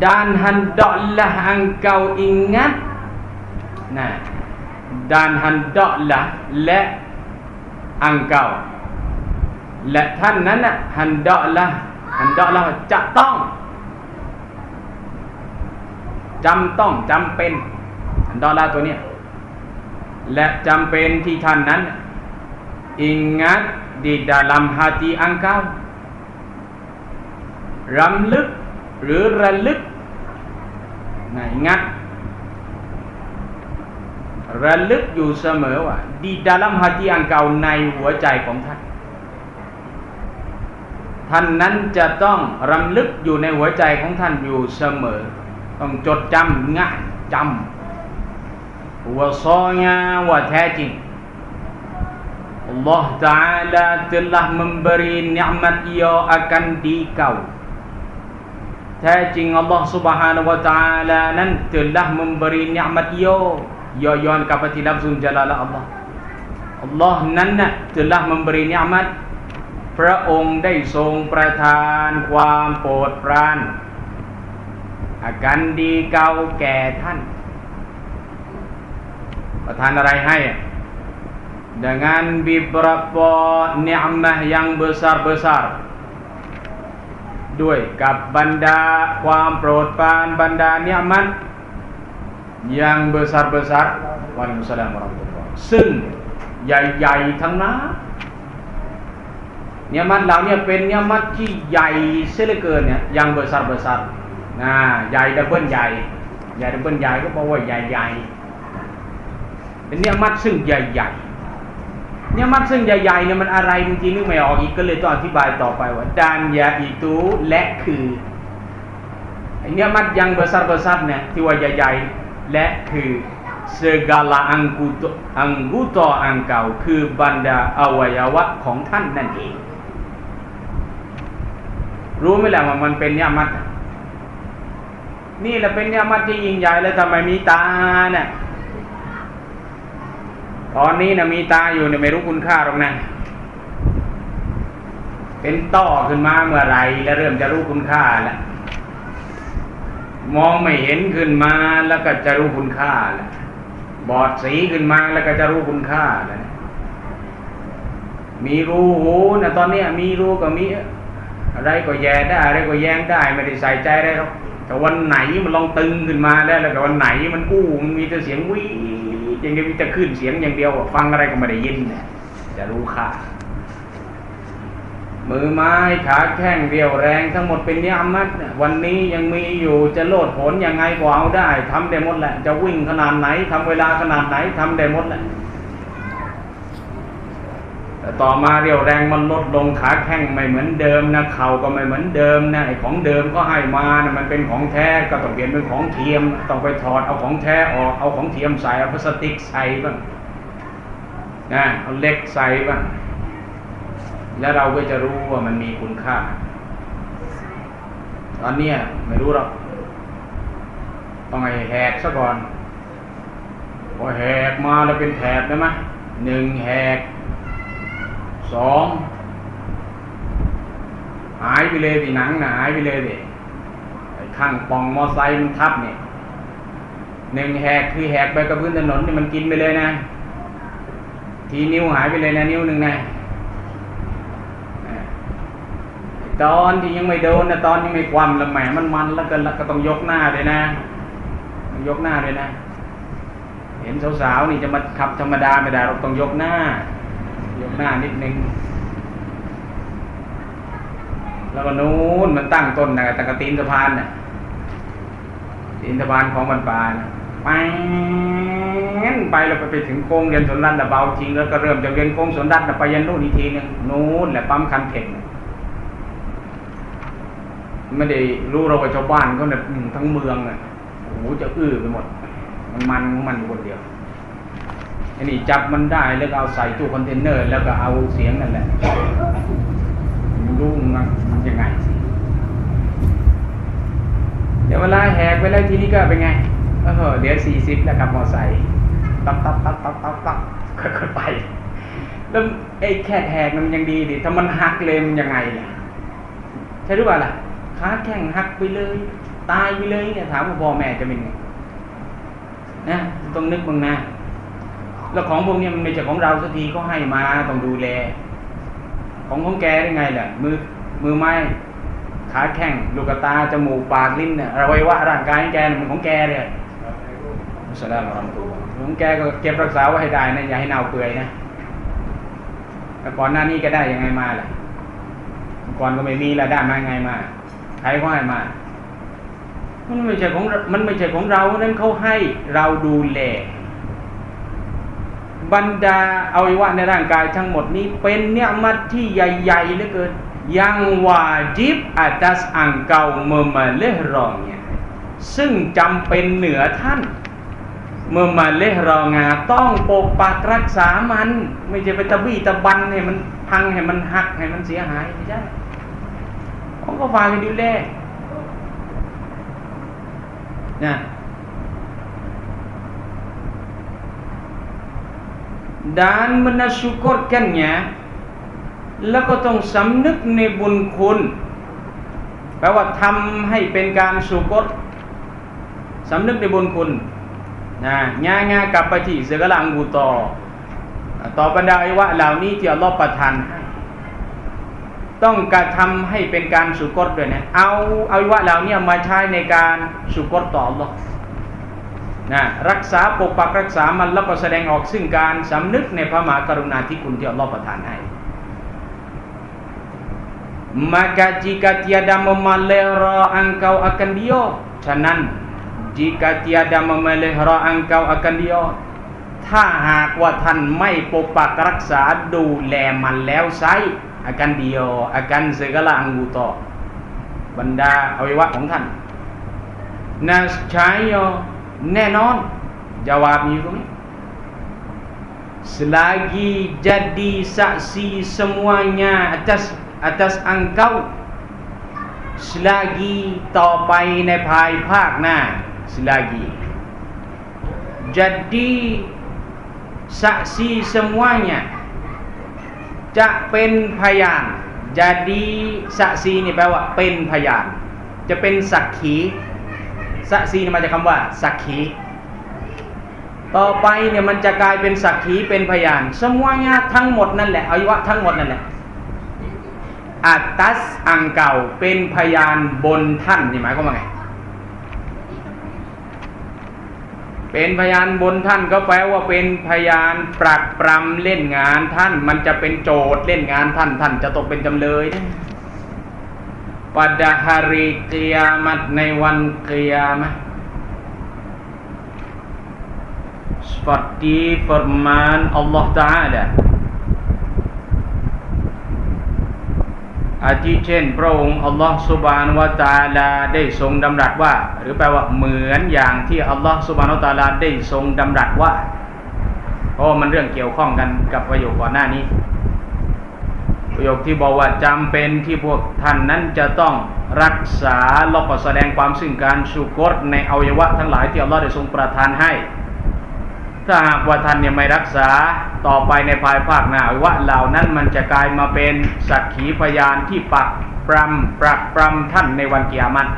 dan hendaklah engkau ingat nah dan hendaklah และ engkau และท่านนั้นน่ะ hendaklah hendaklah จะต้องจำต้องจำเป็น hendaklah ตัวเนี้ยและจำเป็นที่ท่านนั้น ingat di dalam hati engkau รำลึกหรือระลึก นงัดระลึกอยู่เสมอว่า di dalam hati engkau ในหัวใจของท่าน ท่านนั้นจะต้องรำลึกอยู่ในหัวใจของท่านอยู่เสมอ ต้องจดจำง่ายจำว่าซอยาว่าแท้จริง Allah Ta'ala telah memberi nikmat ia akan dikau แท้จริงอัลลอฮ์ Subhanahu wa taala นั้น telah memberi nikmat ia ย่อย้อนกลับไปที่ลับซุนจลาละอัลลอฮ์อัลลอฮ์นั้นน่ะ telah memberi nikmat พระองค์ได้ทรงประทานความโปรดปรานอาการดีเก่าแก่ท่าน ประทานอะไรให้ dengan beberapa nikmat yang besar-besar ด้วยกับบรรดาความโปรดปรานบรรดาเนียมัต yang besar-besar วะลัยกุมสลามวะเราะห์มะตุลลอฮ์ซึ่งใหญ่ๆทั้งนั้นเนียมัตเหล่านี้เป็นเนียมัตที่ใหญ่เสียเหลือเกินเนี่ย yang besar-besar นะใหญ่ดับเบิลใหญ่ใหญ่ดับเบิลใหญ่ก็แปลว่าใหญ่ๆเป็นเนียมัตซึ่งใหญ่ๆ เนี่ยมัดซึ่งใหญ่ๆเนี่ยมันอะไรบางทีนึกไม่ออกอีกก็เลยต้องอธิบายต่อไปว่าดานยาอิตูและคือไอเนี่ยมัดยังเบสาร์เบสาร์เนี่ยที่ว่าใหญ่ๆและคือ segala anggota anggota engkau คือบรรดาอวัยวะของท่านนั่นเอง รู้ไหมล่ะว่ามันเป็นเนี่ยมัดนี่แหละเป็นเนี่ยมัดที่ยิ่งใหญ่แล้วทำไมมีตาเนี่ย ตอนนี้นะมีตาอยู่เนี่ยไม่รู้คุณค่าหรอกนะเป็นต้อขึ้นมาเมื่อไรแล้วเริ่มจะรู้คุณค่าแล้วมองไม่เห็นขึ้นมาแล้วก็จะรู้คุณค่าแล้วบอดสีขึ้นมาแล้วก็จะรู้คุณค่าแล้วมีรูหูนะตอนนี้มีรูก็มี อะไรก็แย่ได้อะไรก็แย้งได้ไม่ได้ใส่ใจได้หรอกแต่วันไหนมันลองตึงขึ้นมาแล้แล้วก็วันไหนมันกู้มันมีแต่เสียงวิอ ยังเดวมีแต่ขึ้นเสียงอย่างเดียวฟังอะไรก็ไม่ได้ยินเนี่ยจะรู้ค่ามือไม้ขาแข้งเรียวแรงทั้งหมดเป็นนิยามัดเนี่ยวันนี้ยังมีอยู่จะโลดผลยังไงก็เอาได้ทำได้หมดแหละ จะวิ่งขนาดไหนทำเวลาขนาดไหนทำได้หมดแหละ แต่ต่อมาเรียวแรงมันลดลงขาแข้งไม่เหมือนเดิมนะเข่าก็ไม่เหมือนเดิมนะไอ้ของเดิมก็ให้มานะมันเป็นของแท้ก็ต้องเปลี่ยนเป็นของเทียม ต้องไปถอดเอาของแท้ออกเอาของเทียมใส่เอาพลาสติกใส่บ้างนะเอาเหล็กใส่บ้างแล้วเราก็จะรู้ว่ามันมีคุณค่า ตอนนี้ไม่รู้หรอกต้องให้แหกซะก่อนพอแหกมาแล้วเป็นแถบได้ไหมหนึ่งแหก สองหายไปเลยสิหนังหนาหายไปเลยสิไอ้ข้างปองมอไซค์มันทับเนี่ยหนึ่งแหกคือแหกไปกับพื้นถนนนี่มันกินไปเลยนะ ทีนิ้วหายไปเลยนะนิ้วหนึ่งนะตอนที่ยังไม่โดนนะตอนยังไม่ความละแหมมันมันแล้วก็แล้วก็ต้องยกหน้าเลยนะ ยกหน้าเลยนะ เห็นสาวๆนี่จะมาขับธรรมดาไม่ได้เราต้องยกหน้า ยกหน้านิดนึง แล้วก็นู้นมันตั้งต้นนะตะกตีนสะพานน่ะตีนสะพานของบันปานะไปไปเราไปไปถึงโค้งเรียนสนรัตน์เบาทิ้งแล้วก็เริ่มจากเรียนโค้งสนรัตน์ไปยันนู่นอีกทีนึงนู้นแหละปั๊มคันเทคไม่ได้รู้เราว่าชาวบ้านเขาเนี่ยทั้งเมืองอะโอ้โหจะอื้อไปหมด มันมันมันคนเดียว อันนี้จับมันได้แล้วก็เอาใส่ตู้คอนเทนเนอร์ แล้วก็เอาเสียงนั่นแหละไม่รู้มันยังไงเดี๋ยวเวลาแหกไปแล้วทีนี้ก็เป็นไงเออเดี๋ยวสี่สิบแล้วครับมอไซค์ตับตับตับตับตับตับค่อยๆไปแล้วไอ้แค่แหกมันยังดีดิถ้ามันหักเลยมันยังไงล่ะใช่หรือเปล่าล่ะขาแข้งหักไปเลยตตายไปเลยเนี่ยถามว่าพ่อแม่จะเป็นไงนะต้องนึกบ้างนะ แล้วของพวกเนี้ยมันไม่ใช่ของเราสักทีก็ให้มาต้องดูแล ของของแกได้ไงล่ะมือมือไม้ขาแข้งลูกตาจมูกปากลิ้นเนี่ยอวัยวะร่างกายของแกมันของแกเลยมุสลิมรอมตัวของแกก็เก็บรักษาไว้ให้ได้นะอย่าให้เน่าเปื่อยนะแต่ก่อนหน้านี้ก็ได้ยังไงมาล่ะก่อนก็ไม่มีแล้วได้มาไงมาใครก็ให้มามันไม่ใช่ของมันไม่ใช่ของเรานั้นเขาให้เราดูแล บรรดาอวัยวะในร่างกายทั้งหมดนี้เป็นเนื้อมัดที่ใหญ่ๆเหลือเกิน yang wajib atas engkau memelihnya ซึ่งจำเป็นเหนือท่าน memelihnya ต้องปกปักรักษามัน ไม่ใช่ไปตะบี้ตะบันให้มันพังให้มันหักให้มันเสียหายไม่ใช่เขาก็ฝากกันดูแลนะ dan mensyukurkannya แล้วก็ต้องสำนึกในบุญคุณแปลว่าทำให้เป็นการสุกรสำนึกในบุญคุณนะง่ายง่ายกลับไปที่เสกลังบูต่อ ต่อบรรดาอวัยวะเหล่านี้ที่อัลลอฮฺประทานให้ต้องกระทำให้เป็นการสุกรด้วยนะ เอาเอวัยวะเหล่านี้มาใช้ในการสุกรต่ออัลลอฮ์ นะรักษาปกปักรักษามันแล้วก็แสดงออกซึ่งการสำนึกในพระมหากรุณาธิคุณที่อัลลอฮฺประทานให้ maka jika tiada memelihara engkau akan dia ฉะนั้น jika tiada memelihara engkau akan dia ถ้าหากว่าท่านไม่ปกปักรักษาดูแลมันแล้วไซ akan dia akan segala anggota บรรดาอวัยวะของท่าน nascaya แน่นอน jawabnya itu ni selagi jadi saksi semuanya atas atas engkau selagi ต่อไปในภายภาคหน้า selagi jadi saksi semuanya จะเป็นพยาน jadi saksi นี่แปลว่าเป็นพยาน จะเป็นสักขี สักซีนี่มาจากคำว่า สักขีต่อไปเนี่ยมันจะกลายเป็นสักขีเป็นพยาน semuanya ทั้งหมดนั่นแหละอวัยวะทั้งหมดนั่นแหละอัตตัสอังเก่าเป็นพยานบนท่านนี่หมายความว่าไง เป็นพยานบนท่านก็แปลว่าเป็นพยานปรักปรำเล่นงานท่าน มันจะเป็นโจทย์เล่นงานท่านท่านจะตกเป็นจำเลย pada hari kiamat ในวันกิยามะ seperti firman Allah Ta'ala อาทิเช่น พระองค์อัลลอฮฺสุบานวะตาลาได้ทรงดำรัสว่า หรือแปลว่าเหมือนอย่างที่อัลลอฮฺสุบานวะตาลาได้ทรงดำรัสว่าเพราะมันเรื่องเกี่ยวข้องกันกับประโยคก่อนหน้านี้ ประโยคที่บอกว่าจำเป็นที่พวกท่านนั้นจะต้องรักษาแล้วก็แสดงความซึ่งการชุกรในอวัยวะทั้งหลายที่อัลลอฮ์ได้ทรงประทานให้ ถ้าหากว่าท่านเนี่ยไม่รักษาต่อไปในภายภาคหน้าอวัยวะเหล่านั้นมันจะกลายมาเป็นสักขีพยานที่ปักปรำปรักปรำท่านในวันกิยามัต